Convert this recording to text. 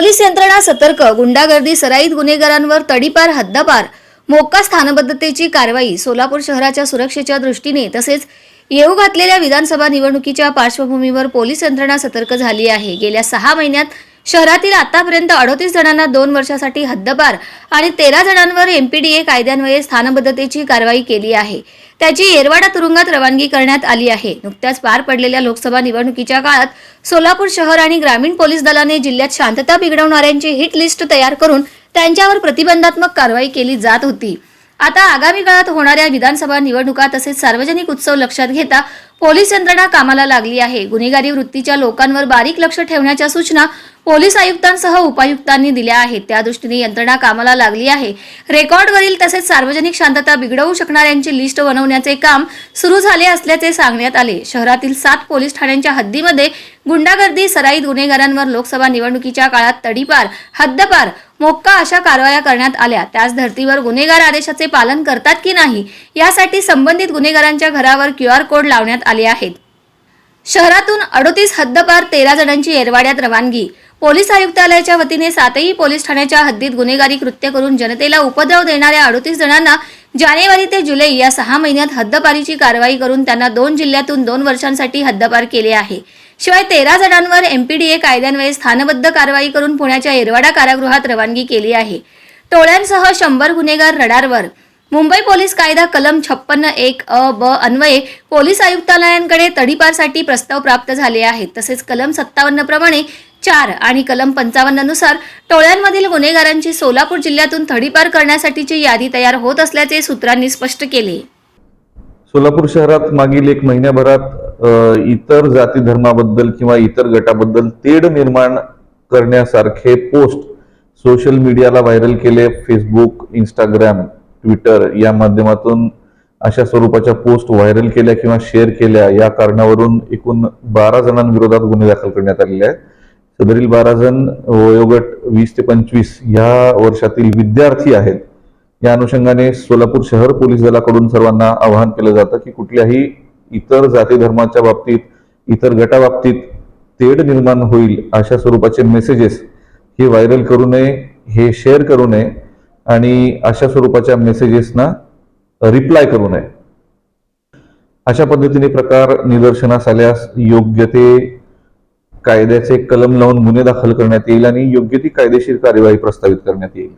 Police यंत्रणा सतर्क गुंडागर्दी सराईत गुन्हेगारांवर तडीपार हद्दपार मोक्का स्थानबद्धतेची कारवाई सोलापूर शहराच्या सुरक्षेच्या दृष्टीने तसेच येऊ घातलेल्या विधानसभा निवडणुकीच्या पार्श्वभूमीवर पोलीस यंत्रणा सतर्क झाली आहे. गेल्या सहा महिन्यात शहरातील आतापर्यंत अडोतीस जणांना दोन वर्षासाठी हद्दपार आणि तेरा जणांवर एमपीडीए कायद्यान्वये स्थानबद्धतेची कारवाई केली आहे. त्याची येरवाडा तुरुंगात रवानगी करण्यात आली आहे. नुकत्याच पार पडलेल्या लोकसभा निवडणुकीच्या काळात सोलापूर शहर आणि ग्रामीण पोलीस दलाने जिल्ह्यात शांतता बिघडवणाऱ्यांची हिट लिस्ट तयार करून त्यांच्यावर प्रतिबंधात्मक कारवाई केली जात होती. आता आगामी काळात होणाऱ्या विधानसभा निवडणुका तसेच सार्वजनिक उत्सव लक्षात घेता पोलीस यंत्रणा कामाला लागली आहे. गुन्हेगारी वृत्तीच्या लोकांवर बारीक लक्ष ठेवण्याच्या सूचना पोलीस आयुक्तांसह उपायुक्तांनी दिल्या आहेत. त्या दृष्टीने यंत्रणा कामाला लागली आहे. रेकॉर्डवरील तसेच सार्वजनिक शांतता बिघडवू शकणाऱ्यांची लिस्ट बनवण्याचे काम सुरू झाले असल्याचे सांगण्यात आले. शहरातील सात पोलीस ठाण्यांच्या हद्दीमध्ये गुंडागर्दी सराईत गुन्हेगारांवर लोकसभा निवडणुकीच्या काळात तडीपार हद्दपार मोक्का अशा कारवाया करण्यात आल्या. त्याच धर्तीवर गुन्हेगार आदेशाचे पालन करतात की नाही यासाठी संबंधित गुन्हेगारांच्या घरावर क्यू आर कोड लावण्यात आले आहेत. शहरातून अडोतीस हद्दपार तेरा जणांची येरवाड्यात रवानगी. पोलीस आयुक्तालयाच्या वतीने सातही पोलीस ठाण्याच्या हद्दीत गुन्हेगारी कृत्य करून जनतेला उपद्रव देणाऱ्या अडतीस जणांना जानेवारी ते जुलै या सहा महिन्यात हद्दपारीची कारवाई करून त्यांना दोन जिल्ह्यातून दोन वर्षांसाठी हद्दपार केले आहे. शिवाय तेरा जणांवर एमपीडीए कायद्यान्वये स्थानबद्ध कारवाई करून पुण्याच्या येरवाडा कारागृहात रवानगी केली आहे. टोळ्यांसह शंभर गुन्हेगार रडारवर मुंबई पोलीस कायदा कलम छप्पन्न एक अ ब अन्वये पोलीस आयुक्तालयांकडे तडीपारसाठी प्रस्ताव प्राप्त झाले आहेत. तसेच कलम सत्तावन्न प्रमाणे चार आणि कलम पंचावन्ननुसार टोळ्यांमधील गुन्हेगारांची सोलापूर जिल्ह्यातून थडीपार करण्यासाठीची यादी तयार होत असल्याचे सूत्रांनी स्पष्ट केले. सोलापूर शहरात मागील एक महिन्याभरात इतर जाती धर्माबद्दल किंवा इतर गटाबद्दल तेढ निर्माण करण्यासारखे पोस्ट सोशल मीडियाला व्हायरल केले फेसबुक इंस्टाग्राम ट्विटर या माध्यमातून अशा स्वरूपाच्या पोस्ट व्हायरल केल्या किंवा शेअर केल्या या कारणावरून एकूण बारा जणांविरोधात गुन्हे दाखल करण्यात आलेले आहेत. सदरील बारा जण वयोगट वीस ते पंचवीस या वर्षातील विद्यार्थी आहेत. या अनुषंगाने सोलापूर शहर पोलीस दलाकडून सर्वांना आवाहन केलं जातं की कुठल्याही इतर जाती धर्माच्या बाबतीत इतर गटाबाबतीत तेढ निर्माण होईल अशा स्वरूपाचे मेसेजेस हे व्हायरल करू नये हे शेअर करू नये. आणि अशा स्वरूपाच्या मेसेजेसना रिप्लाय करू नये. अशा पद्धतीने प्रकार निदर्शनास आल्यास योग्य ते कायद्याचे कलम लावून गुन्हे दाखल करण्यात येईल आणि योग्य ती कायदेशीर कार्यवाही प्रस्तावित करण्यात येईल.